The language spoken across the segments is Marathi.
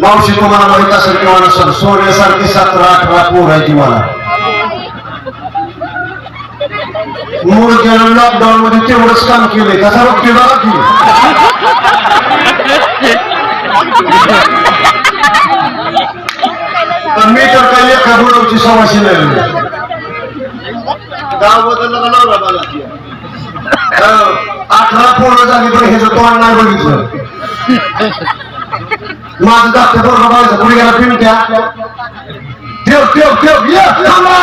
मावशी तुम्हाला माहीत असेल किंवा नसेल सोन्यासारखी सतरा अठरा पोर आहे तुम्हाला. मूळ केलं लॉकडाऊन मध्ये तेवढंच काम केलंय. कसा रोग केला पण मी तर काही एका गुणवची सवाशी नाही गाव बदललं लावला मला अठरा पोरं झाली पण ह्याचं तोंड नाही बघितलं. माझं दाखते बरोबर बघायचं पुढे गेला पिंट्या ठेव ठेव ठेव ये थांबा,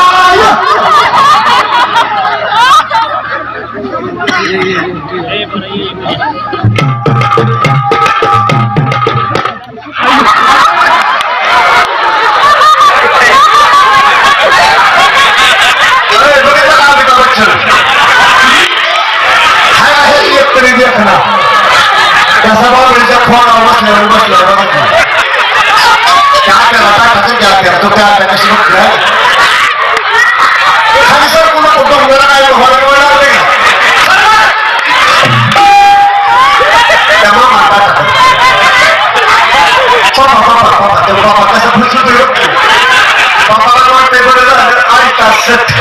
accept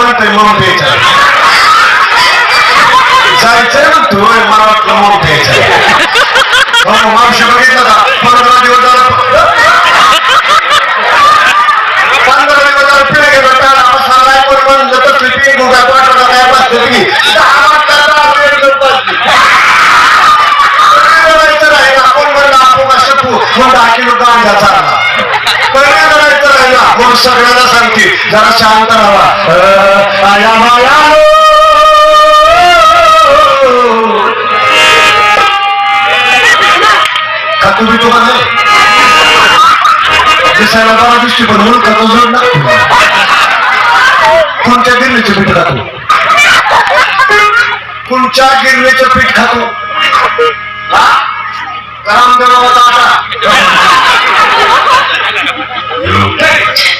ती म्हणतोय मग द्यायचं जायचंय म्हणतोय मला वाटलं मग द्यायचं हो मावशी बघितलं का पंधरा दिवस झाला पण कमी करायचं राहिला सगळ्यांना सांगते जरा शांत राहा. आया माया खातो बी तुम्हाला नाही दिसायला बरा दिसते पण म्हणून खातो जोड ना कोणत्या गिरणीचं पीठ खातो? कोणच्या गिरणीचं पीठ खातो? हा? रामदेवाचा आटा आया माया करोना काकाला लागला तो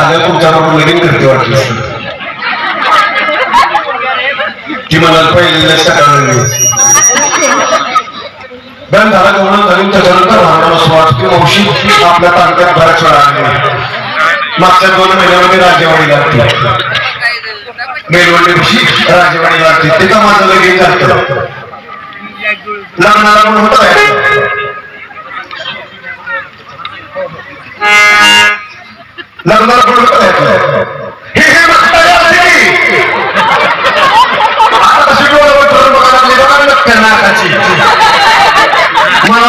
झालं तुमच्या बरोबर लगीन करते वाटलं ती मला पहिले सकाळ बंद झाला गवळण झाली त्याच्यानंतर राहणार असं वाटते औषध आपल्या तालुक्यात बऱ्याच वेळा आले. मागच्या दोन महिन्यामध्ये राजेवाडी लागते. मेलवंडीशी राजेवाडी लागते. तिथं माझं लगेच जातं. लग्नाला पण होत. आहे. लग्नाला पण होतं आहे. हे हे म्हातारे असते की. आता कशी डोळ्यावर धरून बघायला लागली बघा ना नक्की नाकाची मला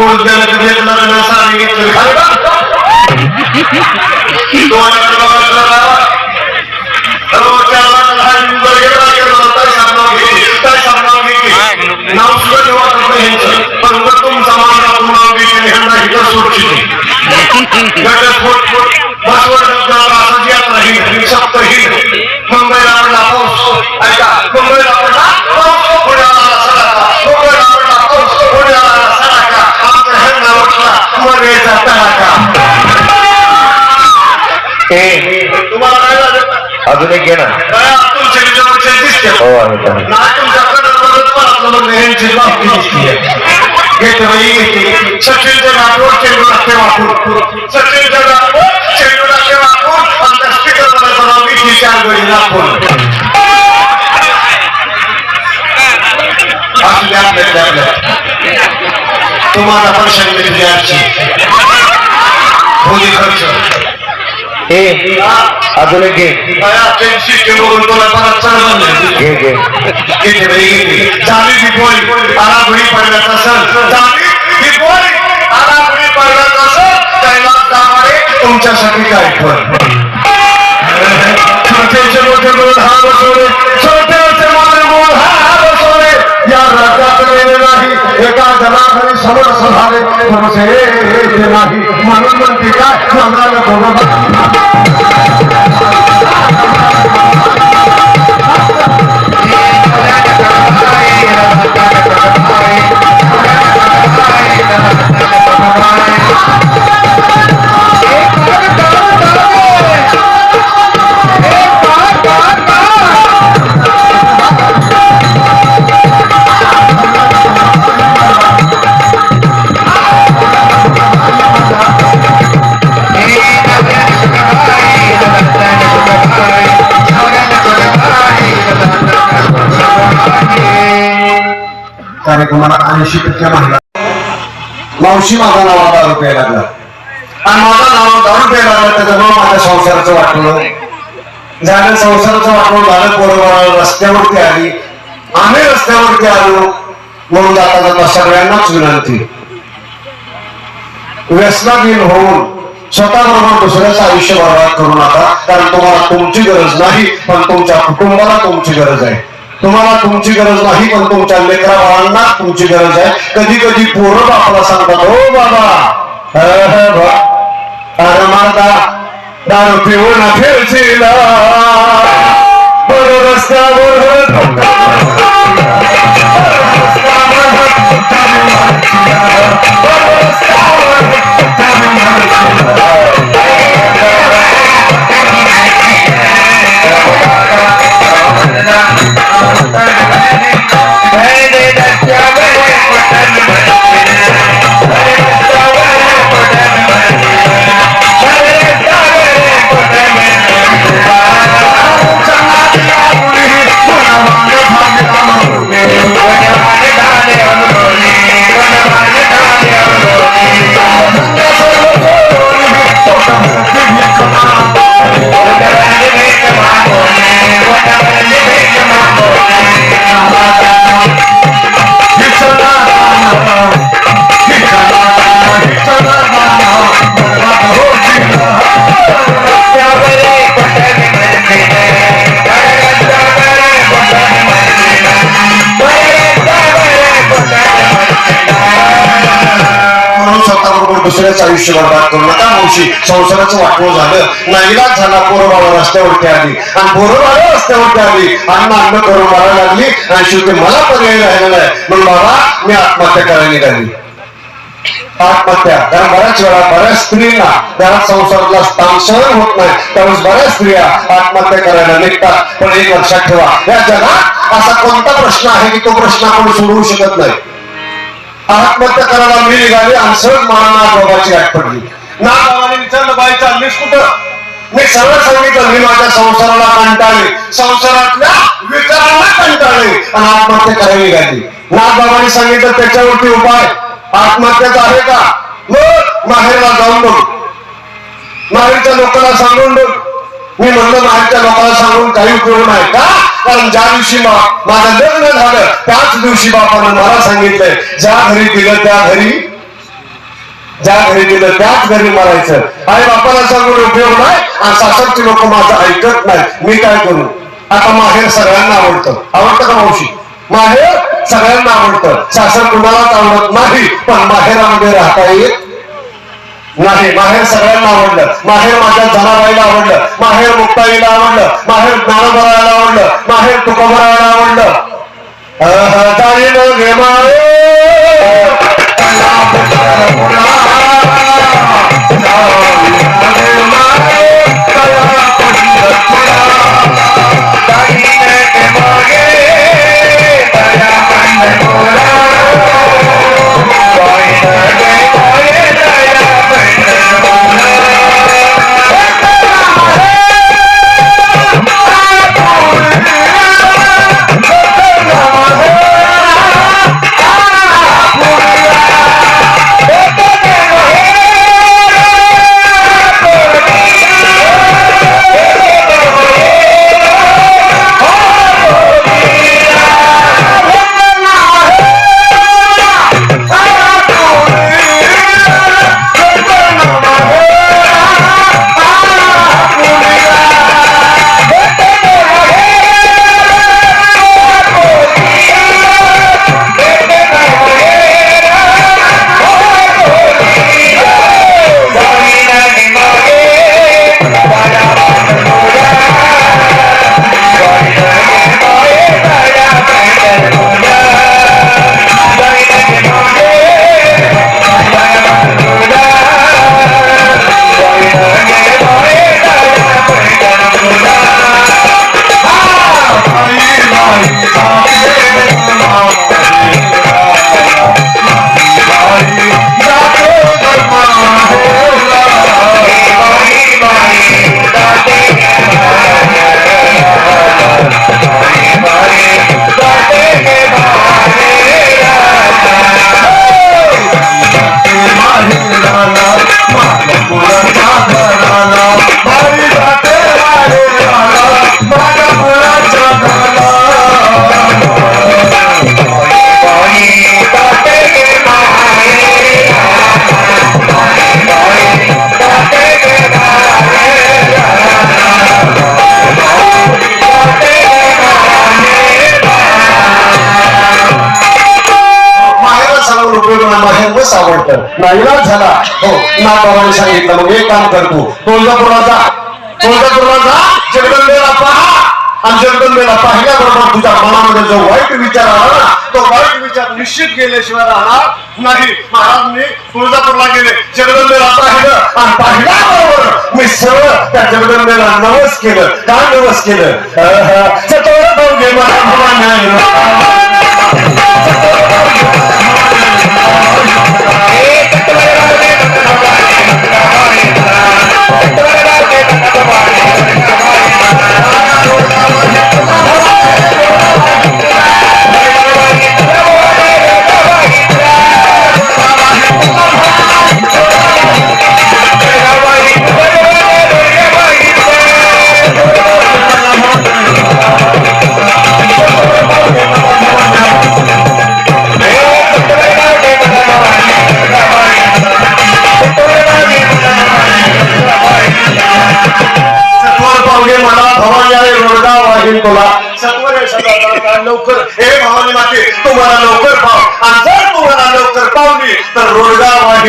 मूळ त्याला घेतलं ह्यांची बाबती दिसते घेते बाई घेते सचिनच्या घाटवर चेंडू लागते वापरून सचिनच्या घाटवर चेंडू लागते वापरून आणि त्या स्पीकरमध्ये बनाव मी चार गडी दाखवून असू द्या आपल्या आपल्या तुम्हाला पण शक्य तुझी आजची होली खर्च ए अजून एक घे. घे घे. तुमच्यासाठी काय छोटेचे मोठे बोल हा बसवले. छोटेचे मोठे बोल हा बसवले. या राज्यात गेले एका जनाघरी समरस झाले थोडसे नाही. म्हणून म्हणते काय? सांगायला ऐंशी टक्के महिला मावशी माझा नावा दहा रुपये लागला. आणि माझा नावा दहा रुपये लागला त्याच्यामुळे माझ्या संसाराचं वाटलं. झालं संसाराचं वाटलं झालं बरोबर रस्त्यावरती आली. आम्ही रस्त्यावरती आलो. म्हणून जाता जाता सगळ्यांनाच विनंती. व्यसनाधीन होऊन स्वतःबरोबर दुसऱ्याचं आयुष्य बर्बाद करू नका कारण तुम्हाला तुमची गरज नाही पण तुमच्या कुटुंबाला तुमची गरज आहे. तुम्हाला तुमची गरज नाही पण तुमच्या लेकरा बाळांना तुमची गरज आहे. कधी कधी पोरं बापाला सांगतात हो बाबा अरे माता दारू पिऊन फिरशील. बरं रस्त्यावर स्वतःबरोबर दुसऱ्याचं आयुष्य बरबाद करू नका मावशी. संसाराचं वाटवं झालं. नाईलाज झाला पोरबाबा रस्त्यावरती आली. आणि पोरबाबा रस्त्यावरती आली. अन्न अन्न करून मारा लागली. आणि शेवटी मला पर्याय राहिलेला आहे. मग बाबा मी आत्महत्या करायला निघाली. आत्महत्या. कारण बऱ्याच वेळा बऱ्याच स्त्रीला घरात संसारातला स्थान सहन होत नाही. त्यावेळेस बऱ्याच स्त्रिया आत्महत्या करायला निघतात. पण एक लक्षात ठेवा. या जगात असा कोणता प्रश्न आहे की तो प्रश्न आपण सोडवू शकत नाही? आत्महत्या करायला मी निघाली आणि सहज मला नागबाबाची आठ पडली. बाबांनी विचारलं बाई चाललीस कुठं? मी सरळ सांगितलं मी माझ्या संसाराला कंटाळले. संसारातल्या विचारांना कंटाळले आणि आत्महत्या करायला निघाली. बाबांनी सांगितलं त्याच्यावरती उपाय. आत्महत्याचा आहे का? मग माहेरला जाऊन बघ. माहेरच्या लोकांना सांगून बघ. मी म्हणलं माझ्या लोकांना सांगून काही उपयोग नाही. का? कारण ज्या दिवशी माझं लग्न झालं त्याच दिवशी बापानं मला सांगितलंय ज्या घरी दिलं त्या घरी ज्या घरी दिलं त्याच घरी मारायचं. आई बापाला सांगून उपयोग नाही आणि सासरची लोक माझं ऐकत नाही. मी काय करू? आता माहेर सगळ्यांना आवडतं. आवडतं का मावशी? माहेर सगळ्यांना आवडतं. सासर कुणालाच आवडत नाही पण माहेरामध्ये राहता येत नाही माहेर सगळ्यांना आवडलं. माहेर माझ्या जनाबाईला आवडलं. माहेर मुक्ताईला आवडलं. माहेर ज्ञानभरायला आवडलं. माहेर तुकोबरायला आवडलं. अह, जाणीनं नाईलाज झाला. हो नाथबाबांनी सांगितलं. मग एक काम करतो तू. तुळजापूरला जा तुळजापूरला जा जगदंबेला पहा आणि जगदंबेला पाहिल्याबरोबर तुझ्या मनामध्ये जो वाईट विचार आला ना तो वाईट विचार निश्चित गेल्याशिवाय राहणार नाही. महाराजांनी तुळजापूरला गेले. जगदंबेला पाहिलं आणि पाहिल्याबरोबर मी सरळ त्या जगदंबेला नवस केलं काय नवस केलं. अह, पाहुणे मला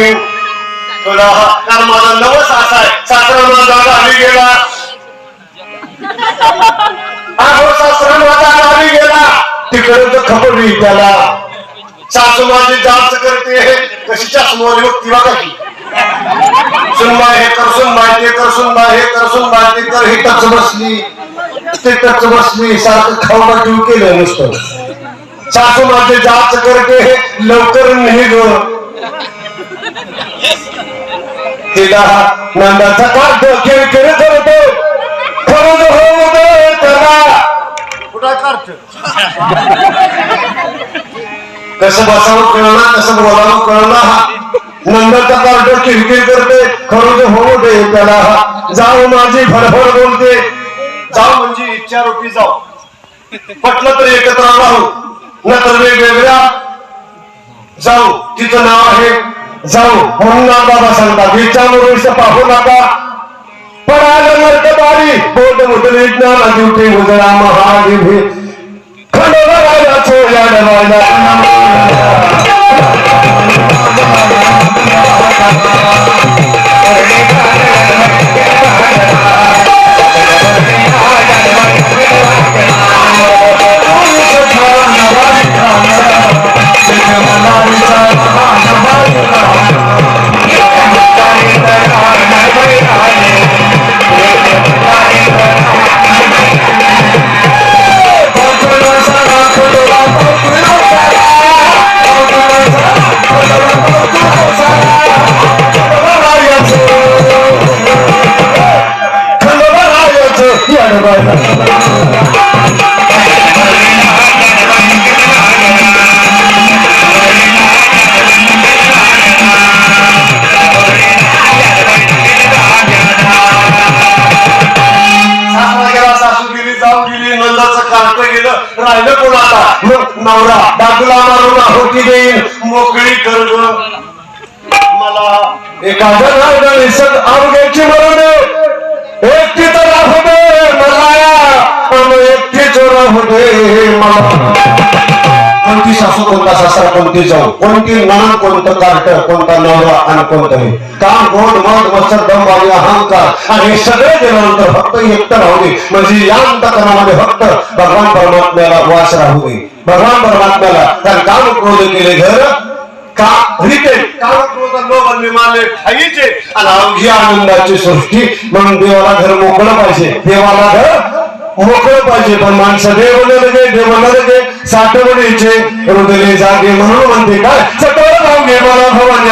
रोडगा तुला कारण माझा आहे. सासरा माझा गावी गेला सासरा माझा गावी गेला तिकडे त्याला. सासू माझी जास्त करते. कशी हे कर ते कर हे कर ते कर. टच बसली ते टच बसली सारखं खाऊ जीव केलं नुसतं. सासू माझे जाच करते. हे लवकर नाही ग. तिला नंदाचा काढ खेळ खेळ करतो खरं दे त्याला कुठं काढतो कसं बसावं कळलं कसं बोलावं कळलं हा नंदरचा कार्ड किरकिर करते होऊ दे त्याला जाऊ माझी फडफड बोलते. जाऊ म्हणजे इच्छा रूपी जाऊ. पटलं तर एकत्र राहू न तर वेगवेगळ्या जाऊ. तिचं नाव आहे जाऊ. म्हणून बाबा सांगतात विचार पाहू नका. पण आलं नरकबारी बोट मुदली ज्ञान दिवटी उजळा महादेवी खंडोबारायाचो या सासरा पाहिलं राहिलं कोण आता मग नवरा बाजूला मारून होती देईल मोकळी कर मला एखादं राहिलं निसर्ग अवघ्याची मरून एकटी तर राहू दे मला आणि एकटीच राहू दे मला. कोणती सासू कोणता सासरा कोणती जाऊ? कोणती मना कोणतं कार्ट कोणता नवरा आणि कोणतं हे? काम गोड मग मत्सर दम आणि अहंकार. आणि हे सगळे गेल्यानंतर फक्त एकटं राहू दे. म्हणजे या अंतकरणामध्ये फक्त भगवान परमात्म्याला वास राहू दे. भगवान परमात्म्याला त्या काम क्रोध केले घर का रिते काम क्रोध लोभ निर्माले ठाईचे आणि अवघी आनंदाची सृष्टी म्हणून देवाला घर मोकळं पाहिजे. देवाला घर मोकळं पाहिजे. पण माणसं देव लगे देव लगे साठवणीचे रुदले जागे म्हणून म्हणते काय? सतोर जाऊन घे मला भवन